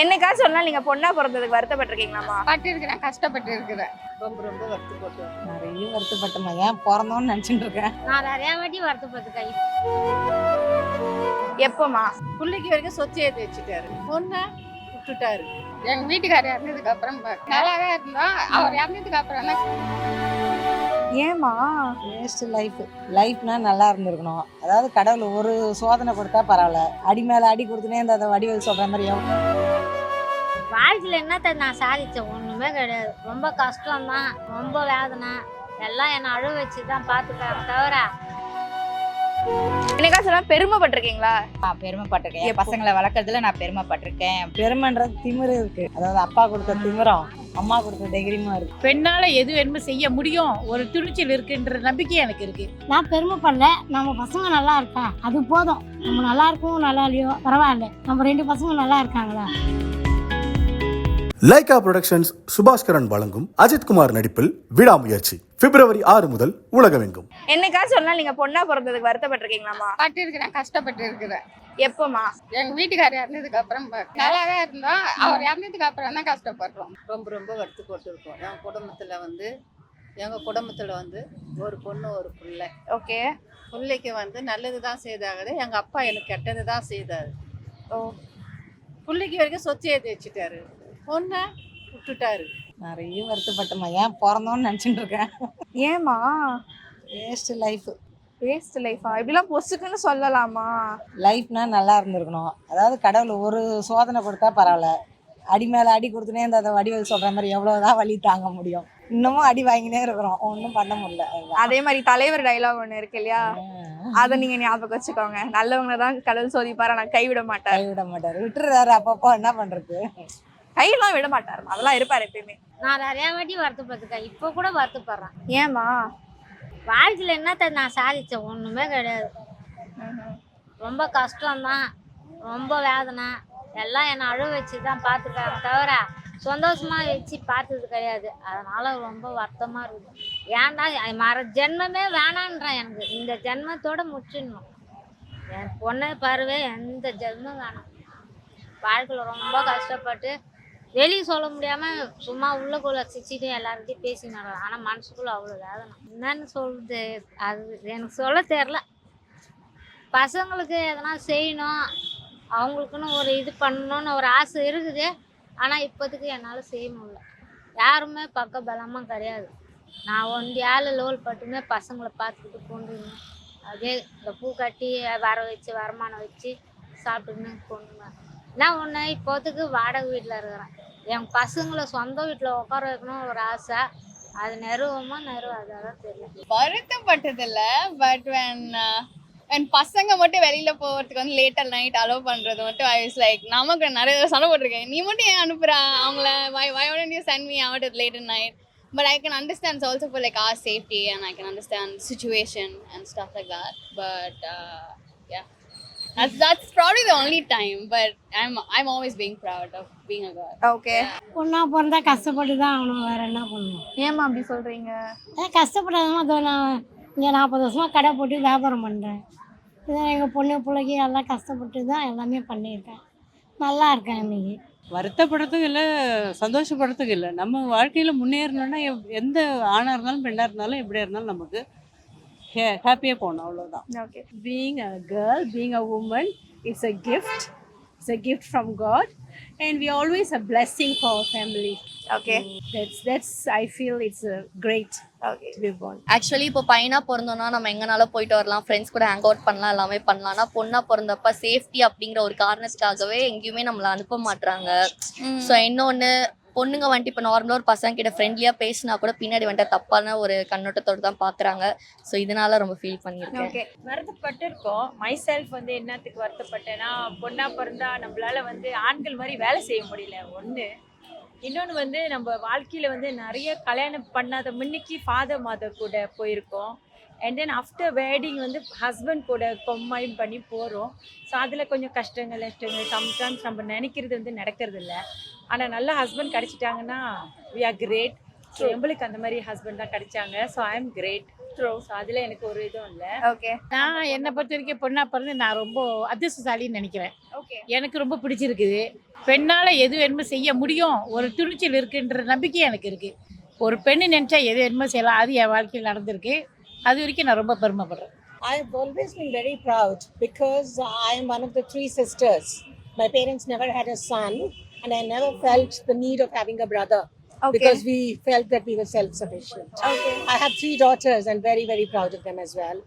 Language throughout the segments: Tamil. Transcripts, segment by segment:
என்னைக்காச்சும் ஒரு நாள் நீங்க பொண்ணா பிறந்ததுக்கு வருத்தப்பட்டிருக்கீங்களாமா பட்டு இருக்கிறேன் கஷ்டப்பட்டு இருக்கிறேன் ரொம்ப ரொம்ப வருத்தப்பட்டு நிறைய வருத்தப்பட்டமா ஏன் பிறந்தோன்னு நினச்சிட்டு இருக்கேன் நான் நிறைய வாட்டி வருத்தப்பட்டுக்கேன் எப்பமா பிள்ளைக்கு வரைக்கும் சொத்து ஏற்றி வச்சுட்டாரு. பொண்ணை விட்டுட்டாரு. எங்க வீட்டுக்காரர் இறந்ததுக்கு அப்புறம் நல்லாவே இருந்தோம் அவர் இறந்ததுக்கு அப்புறம் தான் ஏமா வேஸ்ட் லைஃப் லைஃப்னா நல்லா இருந்திருக்கணும். அதாவது கடவுள் ஒரு சோதனை கொடுத்தா பரவாயில்ல. அடி மேல அடி கொடுத்துனே இந்த வடிவேல் சொல்ற மாதிரி எவ்வளவு வாழ்க்கையில் என்னத்த நான் சாதிச்சேன்? ஒன்றுமே கிடையாது. ரொம்ப கஷ்டம்தான். ரொம்ப வேதனை. எல்லாம் என்னை அழுவ வச்சு தான் பார்த்துக்காங்க தவிர என்னைக்காச்சும் ஒரு நாள் பெருமைப்பட்டிருக்கீங்களா? நான் பெருமைப்பட்டிருக்கேன். என்? பசங்களை வளர்க்கறதுல நான் பெருமைப்பட்டிருக்கேன். பெருமைன்றது திமிரு இருக்கு. அதாவது அப்பா கொடுத்த திமிரம் அம்மா கொடுத்த தைரியமா இருக்கு. பெண்ணால எது வேணுமோ செய்ய முடியும். ஒரு துணிச்சல் இருக்குன்ற நம்பிக்கை எனக்கு இருக்கு. நான் பெருமைப்படல. நம்ம பசங்க நல்லா இருக்கா அது போதும். நம்ம நல்லா இருக்கவும் நல்லா இல்லையோ? பரவாயில்ல. நம்ம ரெண்டு பசங்க நல்லா இருக்காங்களா? லைகா புரொடக்ஷன்ஸ் சுபாஸ்கரன் வழங்கும் அஜித்குமார் நடிப்பில் விடாமுயற்சி. பிப்ரவரி ஆறு முதல் உலகமெங்கும். என்னைக்காச்சும் ஒரு நாள் நீங்க பொண்ணா பிறந்ததுக்கு வருத்தப்பட்டிருக்கீங்களாமா பட்டு இருக்கிறேன் கஷ்டப்பட்டு இருக்கிறேன் எப்பமா எங்க வீட்டுக்காரர் இறந்ததுக்கு அப்புறம் நல்லாவே இருந்தோம். அவர் இறந்ததுக்கு அப்புறம் தான் கஷ்டப்படுறோம். ரொம்ப ரொம்ப வருத்தப்பட்டு இருக்கோம் என் குடும்பத்தில் வந்து எங்கள் குடும்பத்தில் வந்து ஒரு பொண்ணு ஒரு பிள்ளை. ஓகே. பிள்ளைக்கு வந்து நல்லது தான் செய்தாங்க எங்கள் அப்பா எனக்கு கெட்டது தான் செய்தார். ஓ. பிள்ளைக்கு வரைக்கும் சொத்து ஏற்றி வச்சுட்டாரு. பொண்ணை விட்டுட்டாரு. நிறைய வருத்தப்பட்டமா ஏன் பிறந்தோன்னு நினச்சிட்டு இருக்கேன். ஏமா வேஸ்ட் லைஃப் வேஸ்ட் லைஃபா இப்படிலாம் பொசுக்குன்னு சொல்லலாமா? லைஃப்னா நல்லா இருந்திருக்கணும். அதாவது கடவுள் ஒரு சோதனை கொடுத்தா பரவாயில்ல. அடி மேல அடி கொடுத்துனே இந்த அதை வடிவேல் சொல்ற மாதிரி எவ்வளவுதான் வலி தாங்க முடியும். இன்னமும் அடி வாங்கினே இருக்கிறோம். ஒன்றும் பண்ண முடியல. அதே மாதிரி தலைவர் டைலாக் ஒண்ணு இருக்கு இல்லையா? அதை நீங்க ஞாபகம் வச்சுக்கோங்க. நல்லவங்க தான் கடவுள் சோதிப்பாரு நான் கைவிட மாட்டார். கைவிட மாட்டாரு. விட்டுறாரு. அப்பப்போ என்ன பண்றது? கையெல்லாம் விட மாட்டார். அதெல்லாம் இருப்பாரு எப்பயுமே. நான் நிறைய வாட்டி வருத்தப்பட்டுக்கேன் இப்போ கூட வருத்தப்படுறேன். ஏமா வாழ்க்கையில் என்னத்த நான் சாதிச்சேன்? ஒன்றுமே கிடையாது. ரொம்ப கஷ்டம்தான். ரொம்ப வேதனை. எல்லாம் என்னை அழுவ வச்சு தான் பார்த்துக்காங்க தவிர சந்தோஷமா வச்சு பார்த்தது கிடையாது. அதனால ரொம்ப வருத்தமாக இருக்குது ஏன்டா மர ஜென்மமே வேணான்றேன் எனக்கு. இந்த ஜென்மத்தோட முடிச்சிடணும். என் பொண்ணு பருவே எந்த ஜென்மம் வேணாம். வாழ்க்கையில் ரொம்ப கஷ்டப்பட்டு வெளியே சொல்ல முடியாமல் சும்மா உள்ளக்குள்ள சிச்சிட்டு எல்லார்கிட்டையும் பேசி நடலாம் ஆனால் மனசுக்குள்ளே அவ்வளோ வேதனை. என்னன்னு சொல்றது? அது எனக்கு சொல்ல தெரில பசங்களுக்கு எதனா செய்யணும். அவங்களுக்குன்னு ஒரு இது பண்ணணும்னு ஒரு ஆசை இருக்குது. ஆனால் இப்போதைக்கு என்னால் செய்ய முடியல. யாருமே பக்க பலமாக கிடையாது. நான் ஒண்டி ஆள் லோல் பட்டுமே பசங்களை பார்த்துக்கிட்டு கொண்டு அதே இந்த பூ கட்டி வர வச்சு வருமானம் வச்சு சாப்பிட்டுன்னு கொண்டு நான் ஒன்று இப்போதைக்கு வாடகை வீட்டில் இருக்கிறேன். என் பசங்களை சொந்த வீட்டில் உட்கார வைக்கணும்னு ஒரு ஆசை. அது நெருவமா நெருவாதான் தெரியல வருத்தப்பட்டதில்ல பட் வென் என் பசங்க மட்டும் வெளியில போகிறதுக்கு வந்து லேட்டர் நைட் அலோவ் பண்றது மட்டும் ஐ இஸ் லைக் நமக்கு நிறைய சண்டை போட்டிருக்கேன். நீ மட்டும் ஏன் அனுப்புகிற அவங்கள why why when you sent me out at later night but I can understand also for like our safety and I can understand situation and stuff like that but yeah That's, that's probably the only time, but I'm I'm always being proud of being a girl. Okay பொண்ணா பிறந்தா கஷ்டப்பட்டு தான் ஆகணும் வேற என்ன பண்ணணும் ஏமா அப்படி சொல்றீங்க? அதான் கஷ்டப்படாதமா அதோ நான் இங்கே நாற்பது வருஷமாக கடை போட்டு வியாபாரம் பண்ணுறேன் இதான் எங்கள் பொண்ணு பிள்ளைக்கு எல்லாம் கஷ்டப்பட்டு தான் எல்லாமே பண்ணியிருக்கேன். நல்லா இருக்கேன் இன்னைக்கு. வருத்தப்படுறதுக்கு இல்லை சந்தோஷப்படுறதுக்கு இல்லை. நம்ம வாழ்க்கையில் முன்னேறணும்னா எப்- எந்த ஆணாக இருந்தாலும் பெண்ணாக இருந்தாலும் எப்படியா இருந்தாலும் நமக்கு ஹாப்பியாக போகணும் அவ்வளோதான் okay being a girl, being a woman, it's a gift. It's a gift from God, and we always a blessing for our family. Okay That's that's I feel it's a great okay to be born. Actually இப்போ பையனா பிறந்தோம்னா நம்ம எங்கனாலும் போயிட்டு வரலாம். ஃப்ரெண்ட்ஸ் கூட ஹேங் அவுட் பண்ணலாம் எல்லாமே பண்ணலாம். ஆனால் பொண்ணா பிறந்தப்ப சேஃப்டி அப்படிங்கிற ஒரு காரணத்துக்காகவே எங்கேயுமே நம்மளை அனுப்ப மாட்றாங்க. ஸோ இன்னொன்று பொண்ணுங்க வந்துட்டு இப்போ நார்மலாக ஒரு பசங்க கிட்ட ஃப்ரெண்ட்லியாக பேசினா கூட பின்னாடி வந்துட்டு தப்பான ஒரு கண்ணோட்டத்தோடு தான் பார்க்குறாங்க ஸோ இதனால ரொம்ப ஃபீல் பண்ணியிருக்கேன். ஓகே வருத்தப்பட்டிருக்கோம். மை செல்ஃப் வந்து என்னத்துக்கு வருத்தப்பட்டேன்னா பொண்ணா பிறந்தா நம்மளால வந்து ஆண்கள் மாதிரி வேலை செய்ய முடியல. ஒன்று இன்னொன்று வந்து நம்ம வாழ்க்கையில் வந்து நிறைய கல்யாணம் பண்ணாத முன்னிக்கு ஃபாதர் மாதர் கூட போயிருக்கோம். அண்ட் தென் ஆஃப்டர் வேடிங் வந்து ஹஸ்பண்ட் கூட கொம்மைன் பண்ணி போகிறோம் ஸோ அதில் கொஞ்சம் கஷ்டங்கள் நஷ்டங்கள் சம்டைம்ஸ் நம்ம நினைக்கிறது வந்து நடக்கிறது இல்லை ஆனால் நல்ல ஹஸ்பண்ட் கிடைச்சிட்டாங்கன்னா வி ஆர் கிரேட் ஸோ எங்களுக்கு அந்த மாதிரி ஹஸ்பண்ட் தான் கிடைச்சாங்க. So I am great so அதில் எனக்கு ஒரு இதுவும் இல்லை. ஓகே நான் என்னை பொறுத்த வரைக்கும் பொண்ணா பிறந்து நான் ரொம்ப அதிர்ஷ்டசாலின்னு நினைக்கிறேன். ஓகே எனக்கு ரொம்ப பிடிச்சிருக்குது. பெண்ணால் எது வேணுமோ செய்ய முடியும். ஒரு துணிச்சல் இருக்குன்ற நம்பிக்கை எனக்கு இருக்குது ஒரு பெண்ணு நினச்சா எது வேணுமோ செய்யலாம். அது என் வாழ்க்கையில் நடந்திருக்கு. அது வரைக்கும் நான் ரொம்ப பெருமைப்படுறேன். I've always been very proud because I am one of the three sisters. My parents never had a son, and I never felt the need of having a brother. Okay. Because we felt that we were self sufficient. Okay. I have three daughters and very, very proud of them as well.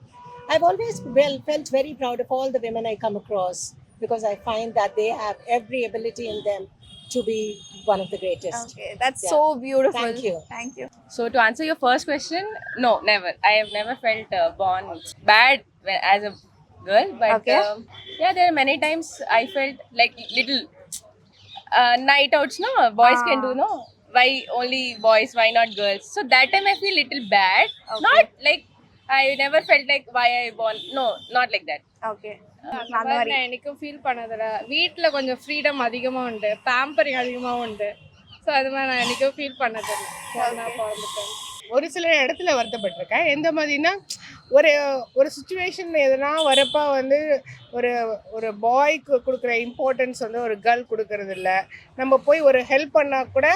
I've always well, felt very proud of all the women I come across because I find that they have every ability in them to be one of the greatest. Okay, that's yeah. so beautiful. Thank you. Thank you. So, to answer your first question, no, never. I have never felt uh, born bad as a girl, but okay. um, yeah, there are many times I felt like little boys can do Ah. no. Why only boys? Why not girls? So that time I feel little bad. Okay. Not like I never felt like why I born. No, not like that. Okay நான் எனக்கும் ஃபீல் பண்ணதில்ல வீட்டில் கொஞ்சம் ஃப்ரீடம் அதிகமாக உண்டு பேம்பரிங் அதிகமாக உண்டு ஸோ அது மாதிரி நான் எனக்கும் ஃபீல் பண்ணதில்லை ஒரு சில இடத்துல வருத்தப்பட்டிருக்கேன் எந்த மாதிரினா ஒரு ஒரு சுச்சுவேஷன் எதுனா வரப்போ வந்து ஒரு ஒரு பாய்க்கு கொடுக்குற இம்பார்ட்டன்ஸ் வந்து ஒரு கேர்ள் கொடுக்கறது இல்லை. நம்ம போய் ஒரு ஹெல்ப் பண்ணால் கூட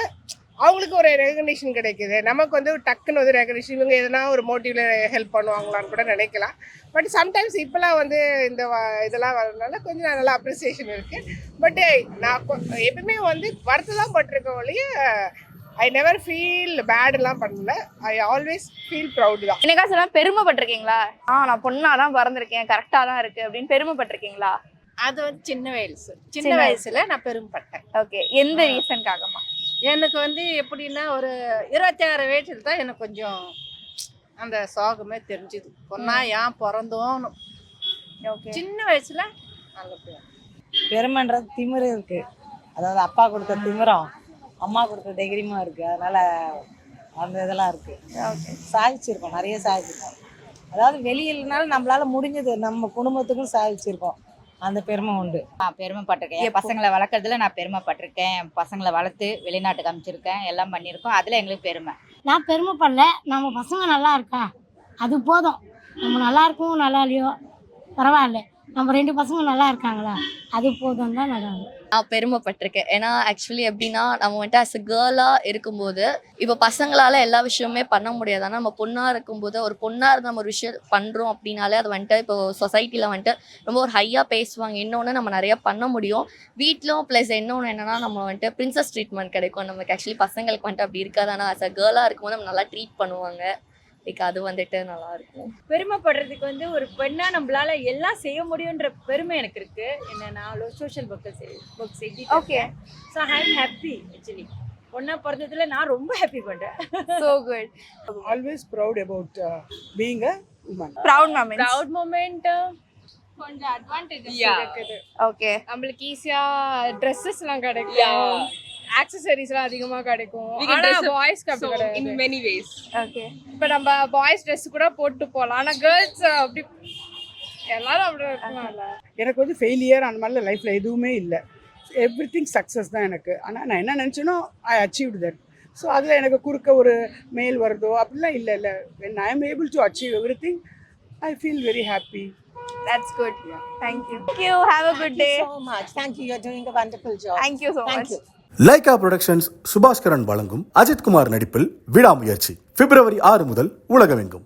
அவங்களுக்கு ஒரு ரெகக்னிஷன் கிடைக்குது. நமக்கு வந்து டக்குன்னு வந்து ரெகக்னிஷன் இவங்க எதனா ஒரு மோட்டிவில் ஹெல்ப் பண்ணுவாங்களான்னு கூட நினைக்கலாம். பட் சம்டைம்ஸ் இப்போலாம் வந்து இந்த வ- இதெல்லாம் வரதுனால கொஞ்சம் நல்லா அப்ரிசியேஷன் இருக்குது பட் நான் எப்பவுமே வந்து வருத்தம் தான் பட்டிருக்க ஒழிய ஐ நெவர் ஃபீல் பேடெல்லாம் பண்ணல. ஐ ஆல்வேஸ் ஃபீல் ப்ரௌட் தான். என்னக்கா சொல்ல பெருமைப்பட்டிருக்கீங்களா? ஆ நான் பொண்ணா தான் பிறந்திருக்கேன் கரெக்டா தான் இருக்கு அப்படின்னு பெருமைப்பட்டிருக்கீங்களா? அது வந்து சின்ன வயசு. சின்ன வயசுல நான் பெருமைப்பட்டேன். ஓகே எந்த ரீசன்காகமா எனக்கு வந்து எப்படின்னா ஒரு இருபத்தாறு வயசுல தான் எனக்கு கொஞ்சம் அந்த சோகமே தெரிஞ்சுது. பொண்ணா ஏன் பிறந்தோன்னு. ஓகே சின்ன வயசுல நல்ல பேர் பெருமைன்றது திமிரு இருக்கு. அதாவது அப்பா கொடுத்த திமிரம். அம்மா கொடுத்த தைரியமும் இருக்கு. அதனால அந்த இதெல்லாம் இருக்கு. ஓகே. சாதிச்சிருக்கோம் நிறைய சாதிச்சிருக்கோம். அதாவது வெளியிலனாலும் நம்மளால முடிஞ்சது நம்ம குடும்பத்துக்கும் சாதிச்சிருக்கோம். அந்த பெருமை உண்டு. நான் பெருமைப்பட்டிருக்கேன். என்? பசங்களை வளர்க்குறதுல நான் பெருமைப்பட்டிருக்கேன். என் பசங்களை வளர்த்து வெளிநாட்டுக்கு அனுப்பிச்சிருக்கேன் எல்லாம் பண்ணியிருக்கோம். அதில் எங்களுக்கு பெருமை. நான் பெருமைப்படல. நம்ம பசங்க நல்லா இருக்கா? அது போதும். நம்ம நல்லா இருக்கவும் நல்லா இல்லையோ? பரவாயில்ல. நம்ம ரெண்டு பசங்க நல்லா இருக்காங்களா? அது போதும் தான் நல்லா நான் பெருமைப்பட்டிருக்கேன். ஏன்னா ஆக்சுவலி எப்படின்னா நம்ம வந்துட்டு அஸ் அ கேர்ளாக இருக்கும்போது இப்போ பசங்களால எல்லா விஷயமுமே பண்ண முடியாது. ஆனால் நம்ம பொண்ணாக இருக்கும்போது ஒரு பொண்ணாக இருந்த நம்ம ஒரு விஷயம் பண்ணுறோம் அப்படின்னாலே அது வந்துட்டு இப்போ சொசைட்டியில் வந்துட்டு ரொம்ப ஒரு ஹையாக பேசுவாங்க. இன்னொன்று நம்ம நிறையா பண்ண முடியும். வீட்டிலும் ப்ளஸ் இன்னொன்று என்னன்னா நம்ம வந்துட்டு பிரின்சஸ் ட்ரீட்மெண்ட் கிடைக்கும். நமக்கு ஆக்சுவலி பசங்களுக்கு வந்துட்டு அப்படி இருக்காது. ஆனால் அஸ் அ கேர்ளாக இருக்கும்போது நம்ம நல்லா ட்ரீட் பண்ணுவாங்க. லைக் அது வந்துட்டு நல்லா இருக்கும் பெருமைப்படுறதுக்கு வந்து ஒரு பெண்ணா நம்மளால எல்லாம் செய்ய முடியுன்ற பெருமை எனக்கு இருக்கு. என்ன நான் சோஷியல் ஒர்க் ஒர்க் செஞ்சு okay so I am happy actually பொண்ணா பிறந்ததுல நான் ரொம்ப ஹாப்பி பண்றேன். So good always proud about being a woman proud ma'am Proud moment. Uh, கொஞ்சம் அட்வான்டேஜஸ் Yeah. இருக்குது. ஓகே நம்மளுக்கு ஈஸியாக ட்ரெஸ்ஸஸ்லாம் கிடைக்கும். Yeah. ஆக்சசரிஸ்லாம் அதிகமாக கிடைக்கும். ஆனால் பாய்ஸ்க்கு so அப்படி கிடையாது. in many ways. ஓகே இப்போ நம்ம பாய்ஸ் ட்ரெஸ் கூட போட்டு போகலாம் ஆனால் கேர்ள்ஸ் அப்படி எல்லாரும் அப்படி இருக்கலாம்ல எனக்கு வந்து ஃபெயிலியர் அந்த மாதிரிலாம் லைஃப்பில் எதுவுமே இல்லை. எவ்ரி திங் சக்ஸஸ் தான் எனக்கு. ஆனால் நான் என்ன நினச்சேனோ ஐ அச்சீவ்டு தட் ஸோ அதில் எனக்கு குறுக்க ஒரு மெயில் வருதோ அப்படிலாம் இல்லை இல்லை. When I am able to achieve everything I feel very happy that's good thank you thank you have a good day so much. Thank you. You're doing a wonderful job. Thank you so Thank much you. Lyca Productions Subaskaran வழங்கும் அஜித்குமார் நடிப்பில் விடாமுயற்சி. பிப்ரவரி ஆறு முதல் உலகமெங்கும்.